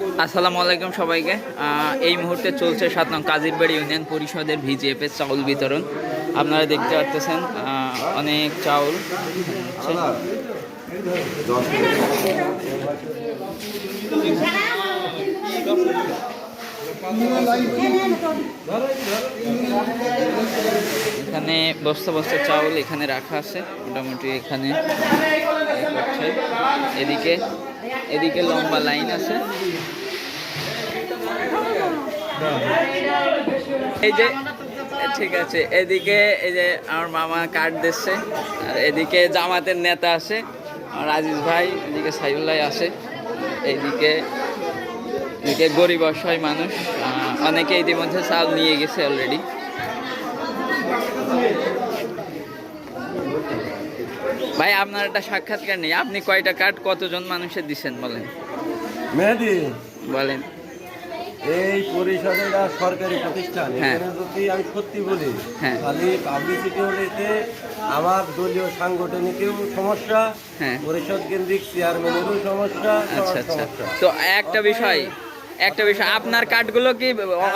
আসসালামু আলাইকুম সবাইকে এই মুহূর্তে চলছে সাত নং কাজিরবাড়ি ইউনিয়ন পরিষদের ভিজিএফ এর চাউল বিতরণ আপনারা দেখতে পাচ্ছেন অনেক চাউল। এখানে বস্তা বস্তা চাউল এখানে রাখা আছে, মোটামুটি এখানে এদিকে এদিকে লম্বা লাইন আছে। এই যে, ঠিক আছে, এদিকে এই যে আমার মামা কার্ড দিচ্ছে, আর এদিকে জামাতের নেতা আছে আজিজ ভাই, এদিকে সাইফুল্লাহ আছে এইদিকে এদিকে গরিব অসহায় মানুষ অনেকে ইতিমধ্যে চাল নিয়ে গেছে অলরেডি ভাই আপনার একটা সাক্ষাৎকার নেই। আপনি কয়টা কার্ড কতজন মানুষের দিচ্ছেন বলেন? মেহেদি? বলেন। এই পরিষদের সরকারি প্রতিষ্ঠান। হ্যাঁ। এখানে যদি আমি সত্যি বলি হ্যাঁ। খালি পাবলিসিটি হলেতে আমার দলীয় সাংগঠনিকেও সমস্যা হ্যাঁ। পরিষদ কেন্দ্রিক চেয়ারম্যানেরও সমস্যা আচ্ছা আচ্ছা। তো একটা বিষয় একটা বিষয় আপনার কার্ডগুলো কি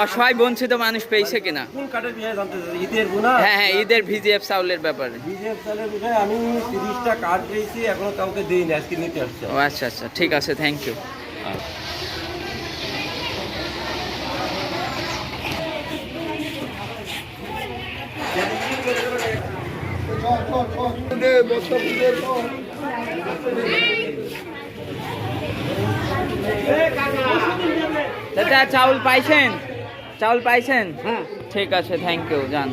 অসহায় বঞ্চিত মানুষ পেয়েছে কিনা? কোন কার্ডের বিষয়ে জানতে চাই ঈদের গুণা হ্যাঁ হ্যাঁ ঈদের ভিজিএফ চাউলের ব্যাপারে। বিষয়ে আমি তিরিশটা কার্ড পেয়েছি এখনও কাউকে দিইনি আজকে নিতে আসছে। ও আচ্ছা আচ্ছা ঠিক আছে থ্যাংক ইউ দাদা চাউল পাইছেন? চাউল পাইছেন? ঠিক আছে থ্যাংক ইউ যান।